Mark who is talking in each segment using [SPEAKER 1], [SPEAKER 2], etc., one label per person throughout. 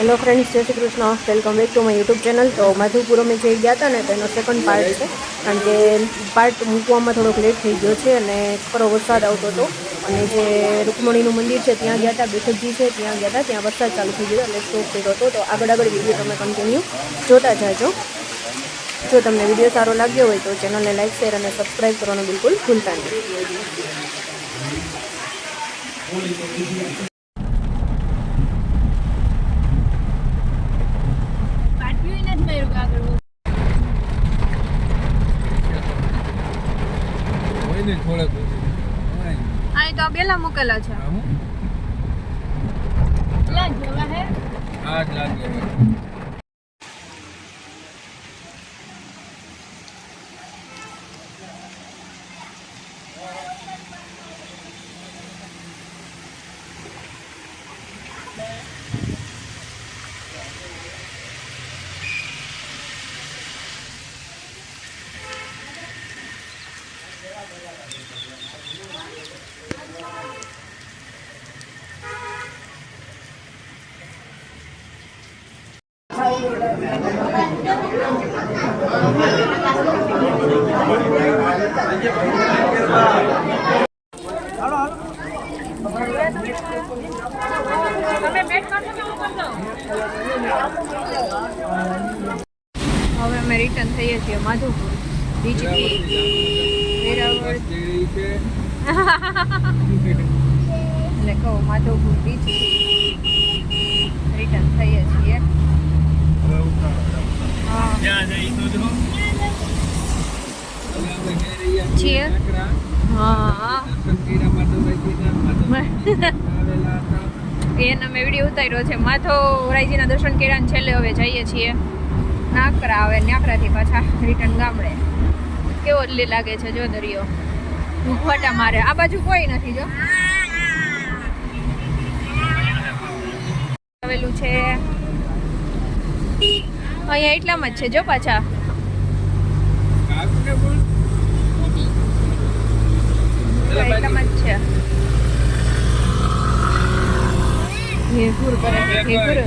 [SPEAKER 1] Hello friends Jai Shri Krishna. Welcome back to my YouTube channel તો માધવપુર અમે જે ગયા હતા ને તેનો સેકન્ડ પાર્ટ છે. કારણ કે પાર્ટ મૂકવામાં થોડોક લેટ થઈ ગયો છે અને ખરો વરસાદ આવતો હતો. અને જે રૂકમણીનું મંદિર છે, ત્યાં ગયા હતા, બેઠકજી છે, ત્યાં ગયા હતા, ત્યાં વરસાદ ચાલુ થઈ ગયો એટલે સ્ટોપ થયો હતો. તો આગળ આગળ વીડિયો તમે કન્ટિન્યુ જોતા જાજો. જો તમને વીડિયો સારો લાગ્યો હોય તો ચેનલને લાઈક શેર અને સબસ્ક્રાઈબ કરવાનું બિલકુલ ભૂલતા નહીં.
[SPEAKER 2] ને થોડાક.
[SPEAKER 1] અહીં તો બેલા મૂકેલા છે
[SPEAKER 2] આવું? આ જ લાગે હવે.
[SPEAKER 1] હવે અમે રિટર્ન થઈએ છીએ માધવપુર બીજથી. એટલે કહું માધવપુર બીજથી રિટર્ન થઈએ છીએ. હા
[SPEAKER 2] હવે અમે ઘરે રહ્યા
[SPEAKER 1] છીએ. હા. એનો મેં વીડિયો ઉતાર્યો છે. માથો રાયજીના દર્શન કર્યા છેલ્લે હવે જઈએ છીએ નાકરા આવે નાકરાથી પાછા રિટર્ન ગામડે. કેવો લી લાગે છે જો દરિયો. ફટા મારે. આ બાજુ કોઈ નથી જો. આવેલું છે. અહીંયા એટલામાં જ છે જો પાછા
[SPEAKER 2] કાકને બોલ.
[SPEAKER 1] એટલામાં જ છે ઘેઘુર કરે છે ઘેઘુર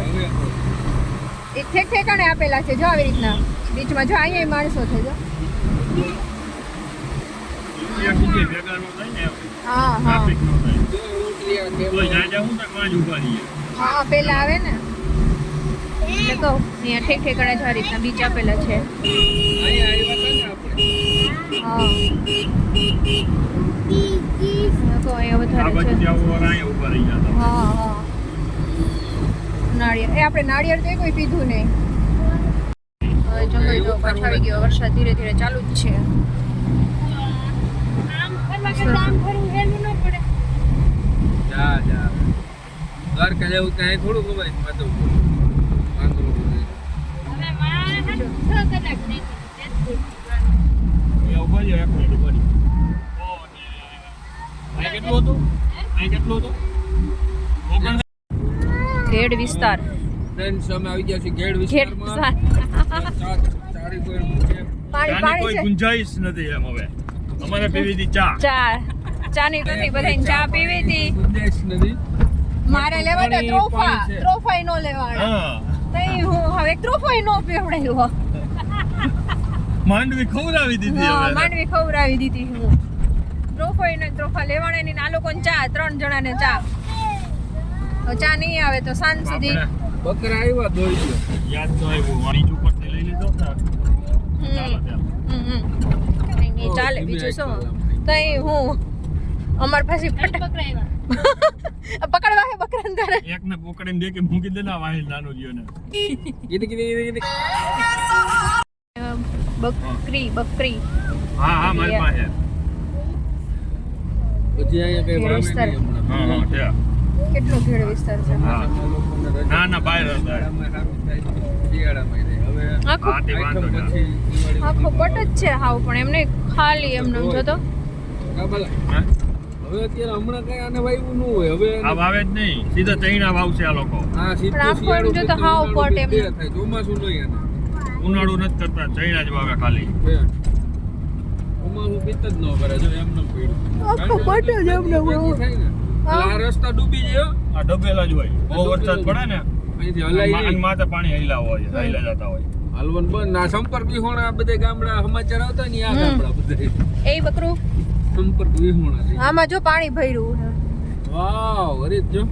[SPEAKER 1] એ ઠેક ઠેકાણે આપેલા છે જો આવી રીતના. બીચમાં જો અહીંયા માણસો છે જો. હા. હા. પેલા આવે ને. એટલે કહું અહીંયા ઠેક ઠેકાણે જો આ રીતના બીચ આપેલા છે. નાળિયેર એ આપણે નાળિયેર તો કોઈ પીધું નહીં જંગલ જો પાછો ગયો વરસાદ ધીરે ધીરે ચાલુ જ છે
[SPEAKER 2] દ્વારકા જવું ત્યાં થોડું ખબર છે માધવપુર માંગરોળ બધું.
[SPEAKER 1] ખેડ વિસ્તાર.
[SPEAKER 2] ફ્રેન્ડ્સ અમે આવી ગયા છીએ
[SPEAKER 1] ખેડ
[SPEAKER 2] વિસ્તારમાં. ચા- ચારી કોઈ
[SPEAKER 1] પાણી
[SPEAKER 3] કોઈ ગુંજાઈશ નથી એમ હવે. અમારે પીવી હતી ચા.
[SPEAKER 1] ચા. ચાની ટોટી બધાને ચા પીવી હતી.
[SPEAKER 2] ગુંજાઈશ નથી.
[SPEAKER 1] મારે લેવા તો ત્રોફા. ત્રોફાઈ નો લેવાના
[SPEAKER 3] હા.
[SPEAKER 1] હું હવે ત્રોફાઈ નો પીવડાવ્યો
[SPEAKER 3] માંડવી ખવડાવી દીધી
[SPEAKER 1] હા,
[SPEAKER 3] હવે.
[SPEAKER 1] માંડવી ખવડાવી દીધી હું. ત્રોફાઈ ને ત્રોફા લેવાના ની આ લોકોને ચા ત્રણ જણાને ચા. તો ચા નહીં આવે તો સાંજ સુધી.
[SPEAKER 2] બકરા આવ્યા દોઈ ગયો
[SPEAKER 3] યાદ તો આવ્યું વાણી ઉપરથી લઈ લીધો ને
[SPEAKER 1] હમ. હમ, હમ. નહીં, ચાલે બીજું શું? તઈ હું અમાર પાસે પટ- પકડવા હે બકરાને તારે.
[SPEAKER 3] એકને પકડીને દે કે મૂકી દે ને નાનો ને
[SPEAKER 2] કીધી કીધી કીધી કીધી.
[SPEAKER 1] બકરી બકરી.
[SPEAKER 3] હા હા મારી પાસે.
[SPEAKER 2] પછી અહીંયા કઈ વામે નહીં હમણાં.
[SPEAKER 3] હા હા ત્યાં.
[SPEAKER 1] કેટલો ઘેડ વિસ્તાર છે?
[SPEAKER 3] ના ના બહાર હતા
[SPEAKER 2] શિયાળામાં શિયાળામાં રહે. હવે
[SPEAKER 1] આખો આખો પટ જ છે હાવ પણ એમને ખાલી એમને જો તો
[SPEAKER 2] હવે અત્યારે હમણાં કઈ આને વાયવું ન હોય. હવે
[SPEAKER 3] આ વાવે જ નહીં. સીધા તૈણા વાવશે આ લોકો.
[SPEAKER 2] હા સીધું શિયાળો
[SPEAKER 1] જો તો હાવ પટ એમ.
[SPEAKER 2] થાય. ચોમાસું નહીં આને.
[SPEAKER 3] ઉનાળુ નથી કરતા ચૈણા જ વાવે ખાલી.
[SPEAKER 2] જ ન કરે જો એમ ન પડ્યું.
[SPEAKER 1] આખું જ એમ ને
[SPEAKER 2] ભેગી
[SPEAKER 1] હોય.
[SPEAKER 2] થાય ને.
[SPEAKER 1] હા.
[SPEAKER 2] આ રસ્તા ડૂબી ગયો
[SPEAKER 3] આ ડબેલા જ હોય. બહુ વરસાદ પડે ને
[SPEAKER 2] અહીંથી હલાઈ
[SPEAKER 3] માથે પાણી હૈલા હોય હૈલા જતા હોય.
[SPEAKER 2] હાલવાનું બંધ. ના સંપર્ક વિહોણા આ બધે ગામડા સમાચાર આવતા ને આ ગામડા બધે.
[SPEAKER 1] એ બકરું.
[SPEAKER 2] સંપર્ક વિહોણા
[SPEAKER 1] આમાં જો પાણી ભર્યું.
[SPEAKER 2] વાવ અરે જો.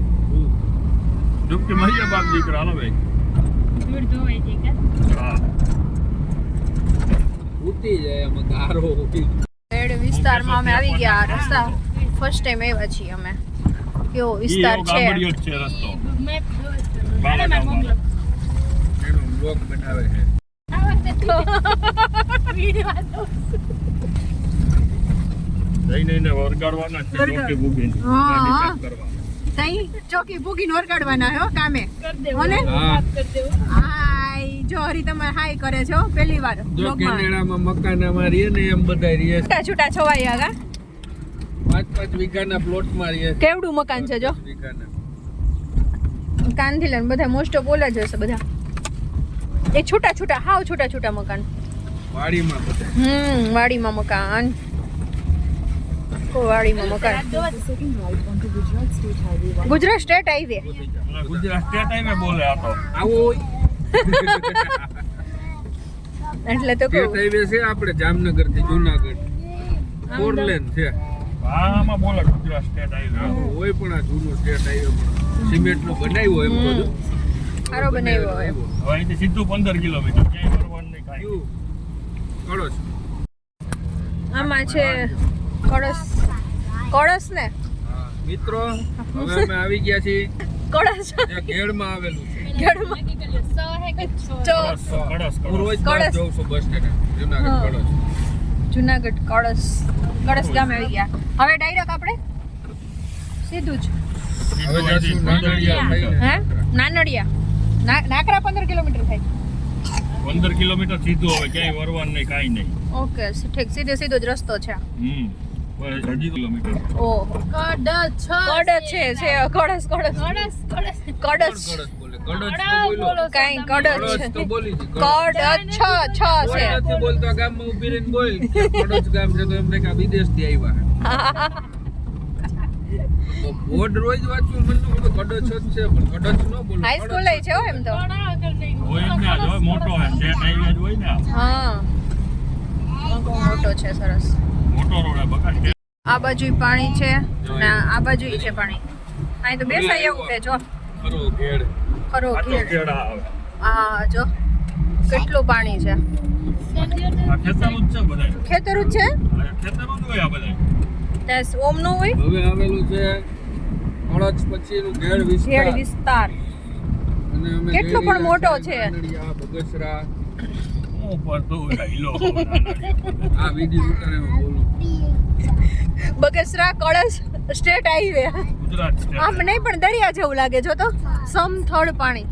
[SPEAKER 3] ડૂબકી મહિયા બાપ દીકરા હાલો ભાઈ. હા.
[SPEAKER 2] ઉતી જાય આમાં ગારો
[SPEAKER 1] પેડ વિસ્તારમાં અમે આવી ગયા. આ રસ્તા ફર્સ્ટ ટાઈમ આવ્યા છીએ અમે. કેવો વિસ્તાર છે?
[SPEAKER 3] રસ્તો.
[SPEAKER 2] એનો બ્લોગ બનાવે છે.
[SPEAKER 3] જઈને એને વરગાડવાના છે. ડોકે ભૂગીને.
[SPEAKER 1] હા,
[SPEAKER 3] કરવા.
[SPEAKER 1] તઈ ચોકી ભૂકીને વરગાડવાના હો કામે.
[SPEAKER 2] હા.
[SPEAKER 1] હાય જો હરી તમારે હાય કરે છો પહેલી વાર
[SPEAKER 2] જો કેનેડામાં મકાન અમારી ને એમ બધા રીએ
[SPEAKER 1] છૂટા છૂટા છવાયા ગા
[SPEAKER 2] પાંચ પાંચ વીઘાના પ્લોટમાં રહીએ. છે.
[SPEAKER 1] કેવડું મકાન છે જો? કાનથી લઈને બધા મોસ્ટ ઓફ ઓલા જ હશે બધા. એ છૂટા છૂટા હાવ છૂટા છૂટા મકાન.
[SPEAKER 2] વાડીમાં બધા.
[SPEAKER 1] હમ વાડીમાં મકાન. મકાન. Gujarat state highway.
[SPEAKER 3] Gujarat state highway બોલે આ તો.
[SPEAKER 2] આવો.
[SPEAKER 1] એટલે તો
[SPEAKER 2] સ્ટેટ હાઈવે છે આપણે જામનગરથી જૂનાગઢ. ફોર લેન છે.
[SPEAKER 3] આમાં બોલે ગુજરાત સ્ટેટ હાઈવે.
[SPEAKER 2] હોય પણ આ જૂનો સ્ટેટ હાઈવે પણ. સિમેન્ટ નો બનાવ્યો એમ તો
[SPEAKER 1] સારો બનાવ્યો હોય.
[SPEAKER 3] હવે અહીંથી સીધું પંદર કિલોમીટર. ક્યાંય ફરવાનું નહીં કાંઈ.
[SPEAKER 2] કડો.
[SPEAKER 1] આમાં છે કળશ. કળશ ને
[SPEAKER 2] મિત્રો હવે અમે આવી ગયા છીએ.
[SPEAKER 1] કળશ.
[SPEAKER 2] ઘેડમાં આવેલું છે. સ્ટેન્ડ. જુનાગઢ કળશ.
[SPEAKER 1] કળશ. ગામે આવી ગયા. હવે ડાયરેક્ટ આપણે સીધું જ.
[SPEAKER 2] નાનડિયા
[SPEAKER 1] હે? નાનડિયા. ના- નાકરા પંદર કિલોમીટર થાય.
[SPEAKER 3] પંદર કિલોમીટર સીધું હવે ક્યાંય વરવાનું નહીં કાંઈ નહીં.
[SPEAKER 1] ઓકે ઠીક સીધે સીધો જ રસ્તો છે.
[SPEAKER 3] હમ. બસ હજી કિલોમીટર.
[SPEAKER 1] ઓહો કડ છે છે કળશ કળશ કળશ
[SPEAKER 2] કળશ
[SPEAKER 1] કળશ
[SPEAKER 2] બોલે કળશ તો બોલો
[SPEAKER 1] કાંઈ કળશ
[SPEAKER 2] કળશ તો બોલી છે
[SPEAKER 1] છ છ. છે
[SPEAKER 2] બોલતો ગામમાં ઊભી રહીને બોલ. કે ગામ છે તો એમને કે આ વિદેશથી આવ્યા બોર્ડ રોજ વાંચવું મને તો ખબર જ છે પણ કડચ ન બોલો.
[SPEAKER 1] હાઈ સ્કૂલ છે એમ તો.
[SPEAKER 3] હોય ને જો મોટો હે સ્ટેટ હાઈવે જ હોય ને
[SPEAKER 1] હા. મોટો છે સરસ.
[SPEAKER 3] હે
[SPEAKER 1] આ બાજુ પાણી છે અને આ બાજુ છે પાણી. અહીં તો બેસાય એવું છે જો.
[SPEAKER 2] ખરો ઘેડ
[SPEAKER 1] ખરો
[SPEAKER 3] આ
[SPEAKER 1] જો કેટલું પાણી છે?
[SPEAKER 3] ખેતર જ છે બધાય.
[SPEAKER 1] ખેતરું જ છે?
[SPEAKER 3] આ ખેતરું જ હોય આ બધાય.
[SPEAKER 1] ત્યાં ઓમ નો હોય?
[SPEAKER 2] હવે આવેલું છે કળશ પછીનું ઘેડ વિસ્તાર.
[SPEAKER 1] ઘેડ વિસ્તાર. કેટલો પણ મોટો છે.
[SPEAKER 2] બગસરા
[SPEAKER 3] હું ઉપર તો નાનડિયો.
[SPEAKER 2] આ વીડિયો ઉતારે બોલો.
[SPEAKER 1] બગસરા કળશ સ્ટેટ હાઈવે.
[SPEAKER 3] ગુજરાત સ્ટેટ
[SPEAKER 1] આમ નહીં પણ દરિયા જેવું લાગે જો તો સમથળ પાણી.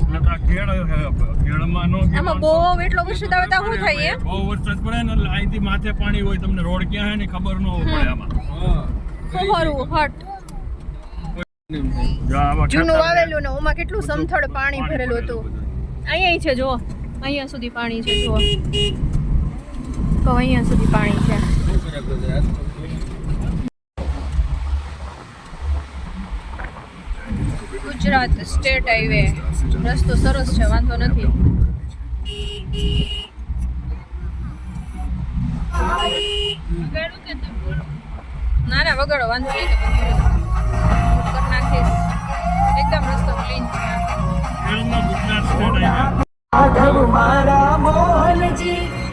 [SPEAKER 3] એટલે તો આ કેળ હે, કેળમાં નો ગયો
[SPEAKER 1] આમાં બહુ એટલો વરસાદ આવે શું થાય
[SPEAKER 3] બહુ વરસાદ પડે ને અહીંથી માથે પાણી હોય તમને રોડ ક્યાં હે ને ખબર ન પડે આમાં.
[SPEAKER 2] હા
[SPEAKER 1] હટ.
[SPEAKER 2] એમ થાય.
[SPEAKER 3] જો આમાં
[SPEAKER 1] જૂનું વાવેલું ને ઓમાં કેટલું સમથળ પાણી ભરેલું હતું. અહીંયા છે જો અહીંયા સુધી પાણી છે જો તો અહીંયા સુધી પાણી છે? Gujarat state highway. રસ્તો સરસ છે, વાંધો નથી. ના ના, વગાડો, વાંધો નહીં.
[SPEAKER 4] મારા મોહનજી.